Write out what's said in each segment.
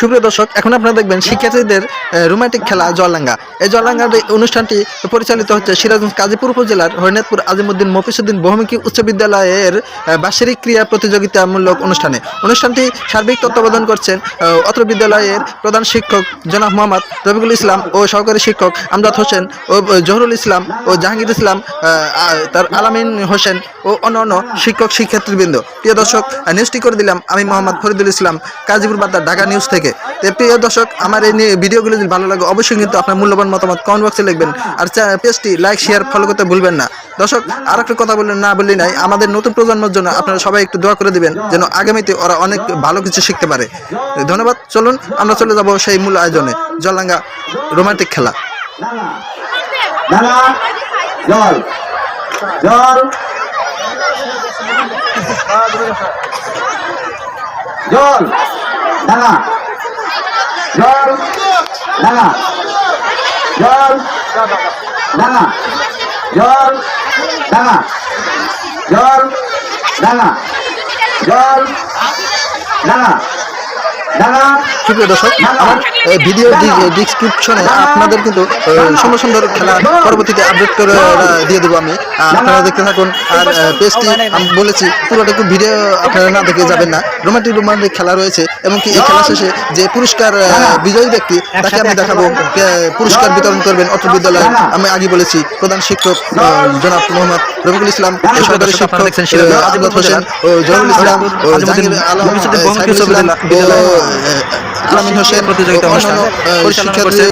সুপ্রিয় দর্শক, এখন আপনারা দেখবেন শিক্ষার্থীদের রোমান্টিক খেলা জলডাঙ্গা এই জলডাঙ্গার এই অনুষ্ঠানটি পরিচালিত হচ্ছে সিরাজগঞ্জ কাজীপুর উপজেলার হরিনাথপুর আজিমুদ্দিন মফিসুদ্দিন বহুমুখী উচ্চ বিদ্যালয়ের বার্ষিক ক্রিয়া প্রতিযোগিতামূলক অনুষ্ঠানে। অনুষ্ঠানটি সার্বিক তত্ত্বাবধান করছেন অত্র বিদ্যালয়ের প্রধান শিক্ষক জনাব মোহাম্মদ রবিকুল ইসলাম ও সহকারী শিক্ষক আমজাদ হোসেন ও জহরুল ইসলাম ও জাহাঙ্গীর ইসলাম তার আলামিন হোসেন ও অন্যান্য শিক্ষক শিক্ষার্থীবৃন্দ। প্রিয় দর্শক নিউজটি করে দিলাম আমি মোহাম্মদ ফরিদুল ইসলাম, কাজীপুর বার্তা ঢাকা নিউজ থেকে। তো প্রিয় দর্শক আমার এই ভিডিওগুলো যদি ভালো লাগে অবশ্যই কিন্তু আপনার মূল্যবান মতামত কমেন্ট বক্সে লিখবেন। আর পেজটি লাইক শেয়ার ফলো করতে ভুলবেন না। দর্শক আর একটা কথা বললেন না বললি নাই আমাদের নতুন প্রজন্মের জন্য আপনারা সবাই একটু দোয়া করে দিবেন যেন আগামীতে ওরা অনেক ভালো কিছু শিখতে পারে। ধন্যবাদ। চলুন আমরা চলে যাব সেই মূল আয়োজনে জলাঙ্গা রোমান্টিক খেলা। জল জল ডাঙা জল। ডাঙা জল। ডাঙা জল। ডাঙা জল। ডাঙা জল। ডাঙা আপনাদের কিন্তু সুন্দর সুন্দর খেলা পরবর্তীতে আপডেট করে দিয়ে দেবো আমি। আপনারা দেখতে থাকুন, আর পেজটি আমি বলেছি, পুরোটা একটু ভিডিও আপনারা না দেখে যাবেন না। রোমান্টিক রোমান্টিক খেলা রয়েছে, এমনকি এই খেলা শেষে যে পুরস্কার বিজয়ী ব্যক্তি, তাকে আমি দেখাবো পুরস্কার বিতরণ করবেন অত্র বিদ্যালয়ে আমি আগে বলেছি, প্রধান শিক্ষক জনাব মোহাম্মদ রফিকুল ইসলাম সরকারি শিক্ষক আদিলত হোসেন ও জহুরুল ইসলাম হোসেন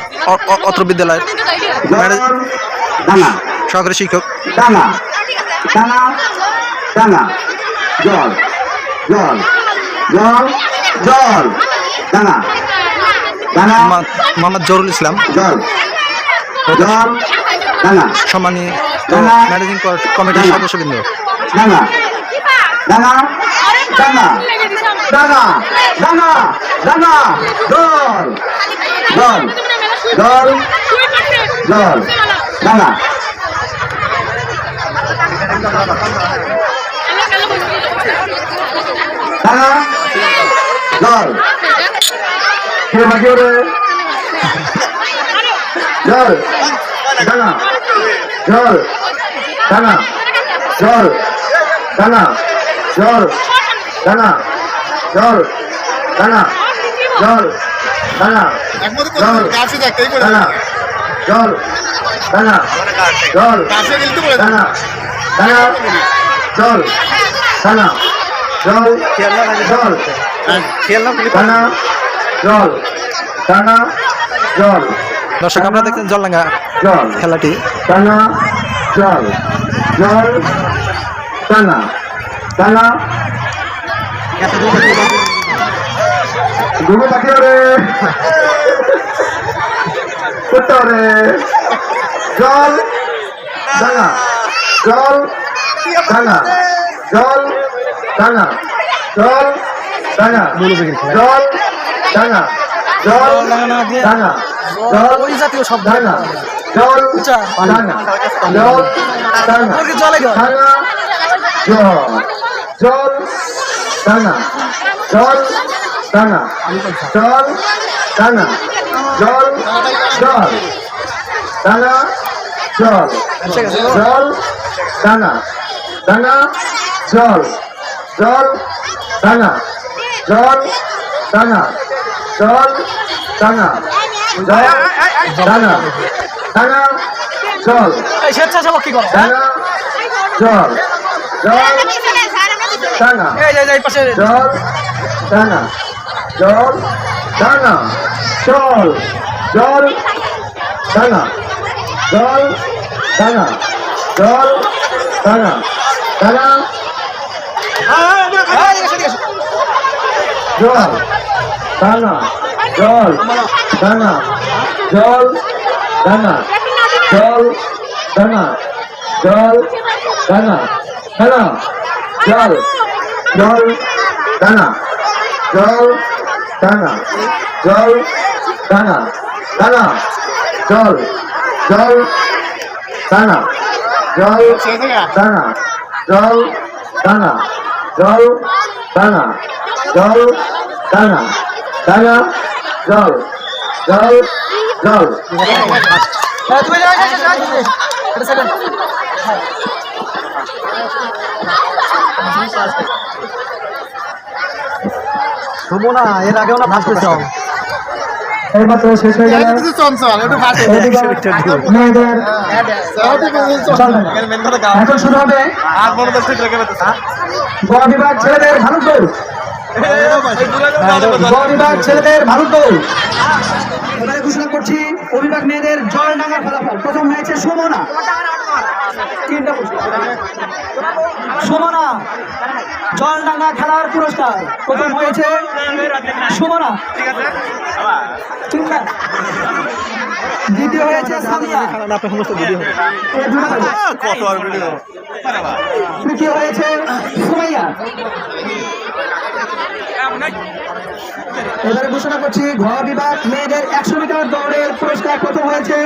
অত্র বিদ্যালয়ের সরকারি শিক্ষক। মোহাম্মদ জহুরুল ইসলাম। জল। জল। সম্মানী ম্যানেজিং কমিটির সদস্যবৃন্দ দল দল কে বাকি জল দানা জল দানা জল দানা জল দানা জল দানা জল দানা জল দানা জল দানা জল দানা দানা জল দানা জল জল দানা জল দানা জল দর্শক আমরা দেখছেন জলডাঙ্গা খেলাটি। জল। জল টানা। জল ডাঙা ওই জাতীয় শব্দ। জলে জল। টানা জল। টানা জল। টানা জল। জল। টানা জল। জল। টানা টানা জল। জল। টানা জল। ডাঙা জল ডাঙা জল ডাঙা ডাঙা জল স্বেচ্ছাসেবক কি করো? ডাঙা জল জল ডাঙা জল ডাঙা জল ডাঙা জল জল ডাঙা জল ডাঙা জল ডাঙা ডাঙা জল দানা জল দানা জল দানা জল দানা জল দানা দানা জল জল দানা জল দানা জল দানা দানা জল জল দানা জল দানা জল দানা জল দানা। জল দানা। দানা জল। জল জল। শুভ না এর আগেও না ভাসতে এইমাত্র শেষ হয়ে গেল। মেয়েদের এখন শুরু হবে গ বিভাগ ছেলেদের ভারত দৌড় গ বিভাগ ছেলেদের ভারত দৌড় এবারে ঘোষণা করছি অভিভাবক মেয়েদের জল ডাঙ্গার ফলাফল। প্রথম হয়েছে সুমনা। তিনটা। সুমনা জল ডাঙ্গা খেলার পুরস্কার। প্রথম হয়েছে সুমনা। দ্বিতীয় হয়েছে সামিয়া। তৃতীয় হয়েছে সুমাইয়া। এবারে ঘোষণা করছি ঘ বিভাগ মেয়েদের একশো মিটার দৌড়ের পুরস্কার প্রথম হয়েছে।